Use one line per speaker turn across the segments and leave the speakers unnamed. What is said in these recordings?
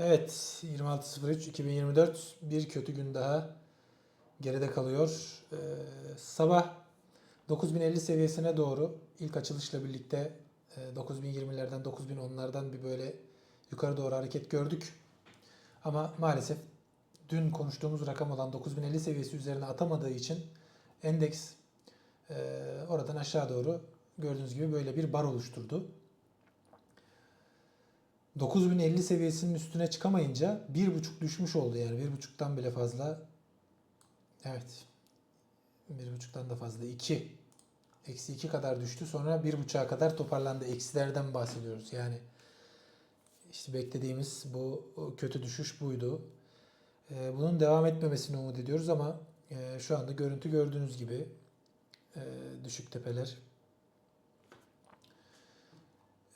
Evet 26.03.2024 bir kötü gün daha geride kalıyor. Ee, sabah 9050 seviyesine doğru ilk açılışla birlikte e, 9020'lerden 9010'lardan bir böyle yukarı doğru hareket gördük. Ama maalesef dün konuştuğumuz rakam olan 9050 seviyesi üzerine atamadığı için endeks e, oradan aşağı doğru gördüğünüz gibi böyle bir bar oluşturdu. 9050 seviyesinin üstüne çıkamayınca 1.5 düşmüş oldu yani 1.5'tan bile fazla. Evet. 1.5'tan da fazla 2. Eksi 2 kadar düştü sonra 1.5'a kadar toparlandı. Eksilerden bahsediyoruz. Yani işte beklediğimiz bu kötü düşüş buydu. Ee, Bunun devam etmemesini umut ediyoruz ama e, şu anda görüntü gördüğünüz gibi e, düşük tepeler.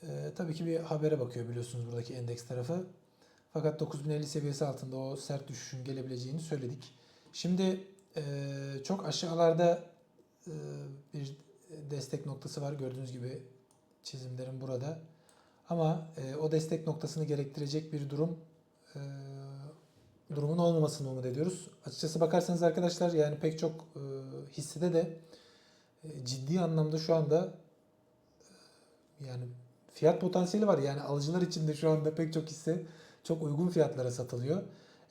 Ee, tabii ki bir habere bakıyor biliyorsunuz buradaki endeks tarafı. Fakat 9050 seviyesi altında o sert düşüşün gelebileceğini söyledik. Şimdi e, çok aşağılarda e, bir destek noktası var gördüğünüz gibi çizimlerim burada. Ama e, o destek noktasını gerektirecek bir durum e, durumun olmamasını umut ediyoruz. Açıkçası bakarsanız arkadaşlar yani pek çok e, hissede de e, ciddi anlamda şu anda e, yani fiyat potansiyeli var. Yani alıcılar için de şu anda pek çok hisse çok uygun fiyatlara satılıyor.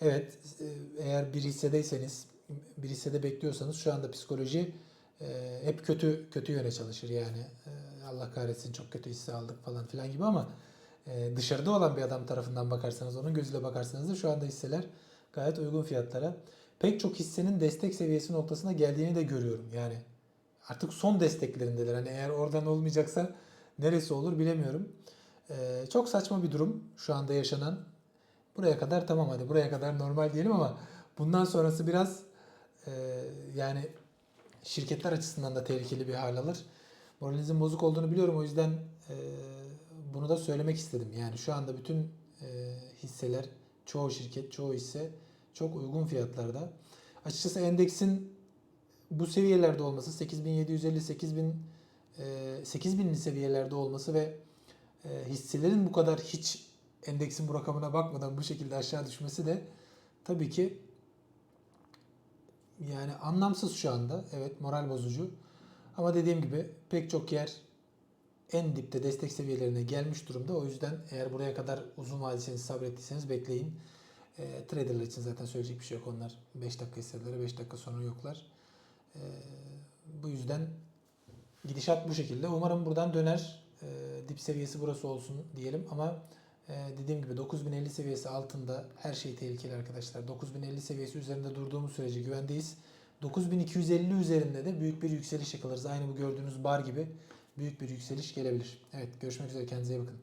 Evet e, eğer bir hissedeyseniz bir hissede bekliyorsanız şu anda psikoloji e, hep kötü kötü yöne çalışır yani. E, Allah kahretsin çok kötü hisse aldık falan filan gibi ama e, dışarıda olan bir adam tarafından bakarsanız onun gözüyle bakarsanız da şu anda hisseler gayet uygun fiyatlara. Pek çok hissenin destek seviyesi noktasına geldiğini de görüyorum. Yani artık son desteklerindeler. Hani eğer oradan olmayacaksa neresi olur bilemiyorum. Ee, çok saçma bir durum şu anda yaşanan. Buraya kadar tamam hadi buraya kadar normal diyelim ama bundan sonrası biraz e, yani şirketler açısından da tehlikeli bir hal alır. Moralinizin bozuk olduğunu biliyorum o yüzden e, bunu da söylemek istedim. Yani şu anda bütün e, hisseler, çoğu şirket, çoğu hisse çok uygun fiyatlarda. Açıkçası endeksin bu seviyelerde olması 8750 8000 e, 8000'li seviyelerde olması ve e, hisselerin bu kadar hiç endeksin bu rakamına bakmadan bu şekilde aşağı düşmesi de tabii ki yani anlamsız şu anda. Evet moral bozucu. Ama dediğim gibi pek çok yer en dipte destek seviyelerine gelmiş durumda. O yüzden eğer buraya kadar uzun vadesiniz sabrettiyseniz bekleyin. E, traderlar için zaten söyleyecek bir şey yok. Onlar 5 dakika hisseleri 5 dakika sonra yoklar. E, bu yüzden gidişat bu şekilde. Umarım buradan döner. E, dip seviyesi burası olsun diyelim ama e, dediğim gibi 9050 seviyesi altında her şey tehlikeli arkadaşlar. 9050 seviyesi üzerinde durduğumuz sürece güvendeyiz. 9250 üzerinde de büyük bir yükseliş yakalarız. Aynı bu gördüğünüz bar gibi büyük bir yükseliş gelebilir. Evet görüşmek üzere kendinize iyi bakın.